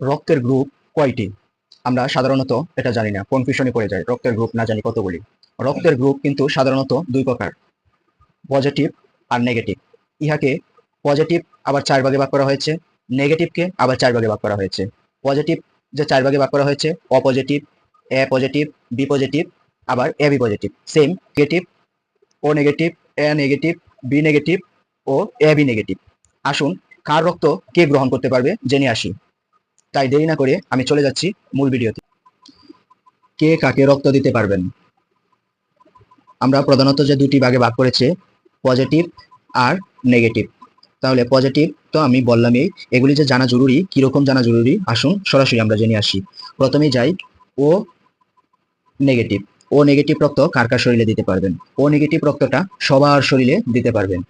রক্তের গ্রুপ কয়টি? আমরা সাধারণত এটা জানি না কনফিউশনে পড়ে যায়, রক্তের গ্রুপ না জানি কতগুলি। রক্তের গ্রুপ কিন্তু সাধারণত দুই প্রকার পজিটিভ আর নেগেটিভ ইহাকে পজিটিভ আবার চার ভাগে ভাগ করা হয়েছে নেগেটিভকে আবার চার ভাগে ভাগ করা হয়েছে। পজিটিভ যে চার ভাগে ভাগ করা হয়েছে O positive A positive B positive আবার A B positive same negative O negative A negative B negative O A B negative আসুন, কার রক্ত কে গ্রহণ করতে পারবে, জেনে আসি। তাই দেরি না করে আমি চলে যাচ্ছি মূল ভিডিওতে। কে কাকে রক্ত দিতে পারবেন? আমরা প্রধানত যে দুটি ভাগে ভাগ করেছে পজিটিভ আর নেগেটিভ তাহলে পজিটিভ তো আমি বললামই এগুলি যে জানা জরুরি, কীরকম জানা জরুরি? আসুন সরাসরি আমরা জেনে আসি। প্রথমে যাই, ও নেগেটিভ ও নেগেটিভ রক্ত কার কার শরীরে দিতে পারবেন? ও নেগেটিভ রক্তটা সবার শরীরে দিতে পারবেন।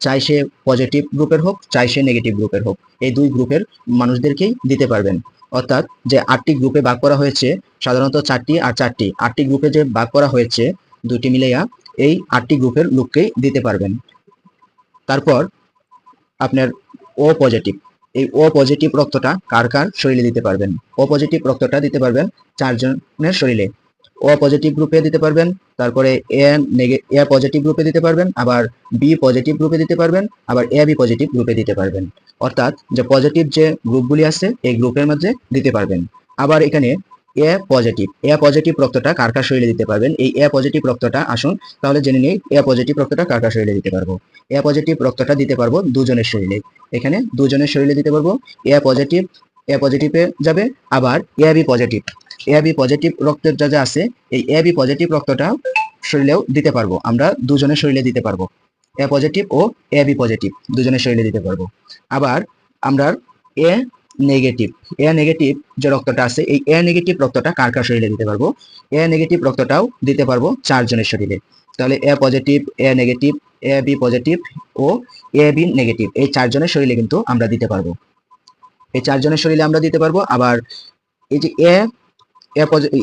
চাই সে পজিটিভ গ্রুপের হোক, চাই সে নেগেটিভ গ্রুপের হোক। এই দুই গ্রুপের মানুষদেরকেই দিতে পারবেন। অর্থাৎ যে আটটি গ্রুপে ভাগ করা হয়েছে, সাধারণত চারটি আর চারটি, আটটি গ্রুপে যে ভাগ করা হয়েছে দুটি মিলাইয়া এই আটটি গ্রুপের লোককেই দিতে পারবেন। তারপর আপনার ও পজিটিভ এই ও পজিটিভ রক্তটা কার কার শরীরে দিতে পারবেন? ও পজিটিভ রক্তটা দিতে পারবেন চারজনের শরীরে। ও পজিটিভ গ্রুপে দিতে পারবেন, তারপরে এ এ পজিটিভ গ্রুপে দিতে পারবেন, আবার বি পজিটিভ গ্রুপে দিতে পারবেন, আবার এ বি পজিটিভ গ্রুপে দিতে পারবেন। অর্থাৎ যে পজিটিভ যে গ্রুপগুলি আছে, এই গ্রুপের মধ্যে দিতে পারবেন। আবার এখানে এ পজিটিভ এ পজিটিভ রক্তটা কার কার শরীরে দিতে পারবেন? এই এ পজিটিভ রক্তটা আসুন, তাহলে জেনে নিই এ পজিটিভ রক্তটা কার কার শরীরে দিতে পারব? এ পজিটিভ রক্তটা দিতে পারব দুজনের শরীরে। এখানে দুজনের শরীরে দিতে পারব। এ পজিটিভ এ পজিটিভে যাবে, আবার A B positive A B positive রক্তের যা যা আছে, এই এ বি পজিটিভ রক্তটা শরীরেও দিতে পারব। আমরা দুজনের শরীরে দিতে পারব। এ পজিটিভ ও এ বি পজিটিভ দুজনের শরীরে দিতে পারব। আবার আমরা এ নেগেটিভ এ নেগেটিভ যে রক্তটা আছে, এই এ নেগেটিভ রক্তটা কার কার শরীরে দিতে পারব? এ নেগেটিভ রক্তটাও দিতে পারব চারজনের শরীরে। তাহলে A positive A negative A B positive O A B negative এই চারজনের শরীরে কিন্তু আমরা দিতে পারব। এই চারজনের শরীরে আমরা দিতে পারব। আবার এই যে এ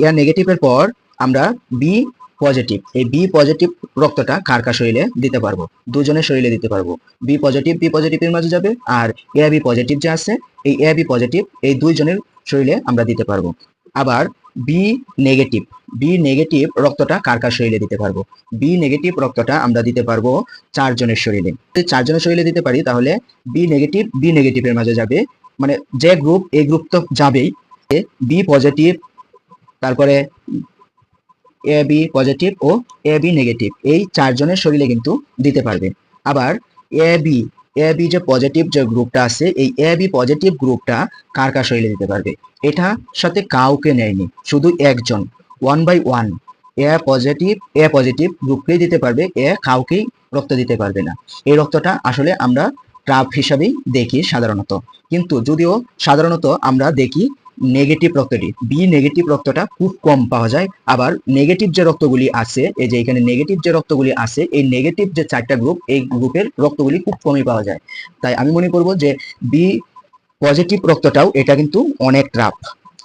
এ নেগেটিভের পর আমরা বি পজিটিভ এই বি পজিটিভ রক্তটা কার কার শরীরে দিতে পারব? দুজনের শরীরে দিতে পারব। বি পজিটিভ বি পজিটিভের মাঝে যাবে আর এ বি পজিটিভ যে আছে, এই এ বি পজিটিভ এই দুইজনের শরীরে আমরা দিতে পারব। আবার বি নেগেটিভ বি নেগেটিভ রক্তটা কার কার শরীরে দিতে পারব? বি নেগেটিভ রক্তটা আমরা দিতে পারব চারজনের শরীরে। যদি চারজনের শরীরে দিতে পারি, তাহলে বি নেগেটিভ বি নেগেটিভের মাঝে যাবে মানে যে গ্রুপ এই গ্রুপ তো যাবেই বি পজিটিভ তারপরে এ বি পজিটিভ ও এ বি নেগেটিভ এই চারজনের শরীরে কিন্তু দিতে পারবে। আবার এ বি এ বি যে পজিটিভ যে গ্রুপটা আছে, এই এ বি পজিটিভ গ্রুপটা কার কার শরীরে দিতে পারবে? এটা সাথে কাউকে নেয়নি, শুধু একজন। One by one A positive A positive গ্রুপকেই দিতে পারবে এ কাউকেই রক্ত দিতে পারবে না। এই রক্তটা আসলে আমরা ট্রাপ হিসাবেই দেখি সাধারণত। কিন্তু যদিও সাধারণত আমরা দেখি নেগেটিভ রক্তটি বি নেগেটিভ রক্তটা খুব কম পাওয়া যায়। আবার নেগেটিভ যে রক্তগুলি আছে, এই যে এখানে নেগেটিভ যে রক্তগুলি আছে, এই নেগেটিভ যে চারটা গ্রুপ এই গ্রুপের রক্তগুলি খুব কমই পাওয়া যায়। তাই আমি মনে করব যে বি পজিটিভ রক্তটাও এটা কিন্তু অনেক ট্রাপ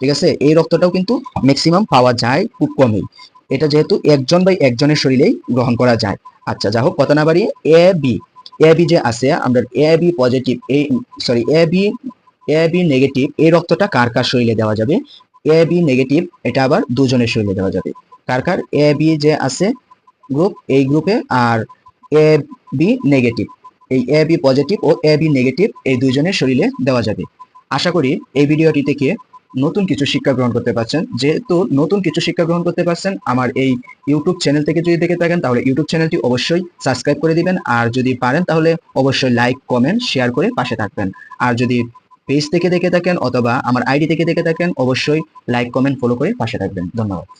ঠিক আছে? এই রক্তটাও কিন্তু ম্যাক্সিমাম পাওয়া যায় খুব কমই। এটা যেহেতু একজন বাই একজনের শরীরেই গ্রহণ করা যায়। আচ্ছা যা হোক, কথা না বাড়িয়ে এ বি এ বি যে আছে, আমরা এ বি পজিটিভ এই sorry A B A B negative এই রক্তটা কার কার শরীরে দেওয়া যাবে? এ বি নেগেটিভ এটা আবার দুজনের শরীরে দেওয়া যাবে। কার কার? এ বি যে আছে গ্রুপ এই গ্রুপে আর এ বি নেগেটিভ এই এ বি পজিটিভ ও এ বি নেগেটিভ এই দুজনের শরীরে দেওয়া যাবে। আশা করি এই ভিডিওটি থেকে নতুন কিছু শিক্ষা গ্রহণ করতে পারছেন। যেহেতু নতুন কিছু শিক্ষা গ্রহণ করতে পারছেন, আমার এই ইউটিউব চ্যানেল থেকে যদি দেখে থাকেন, তাহলে ইউটিউব চ্যানেলটি অবশ্যই সাবস্ক্রাইব করে দিবেন। আর যদি পারেন, তাহলে অবশ্যই লাইক কমেন্ট শেয়ার করে পাশে থাকবেন। আর যদি পেজ থেকে দেখে থাকেন অথবা আমার আইডি থেকে দেখে থাকেন, অবশ্যই লাইক কমেন্ট ফলো করে পাশে থাকবেন। ধন্যবাদ।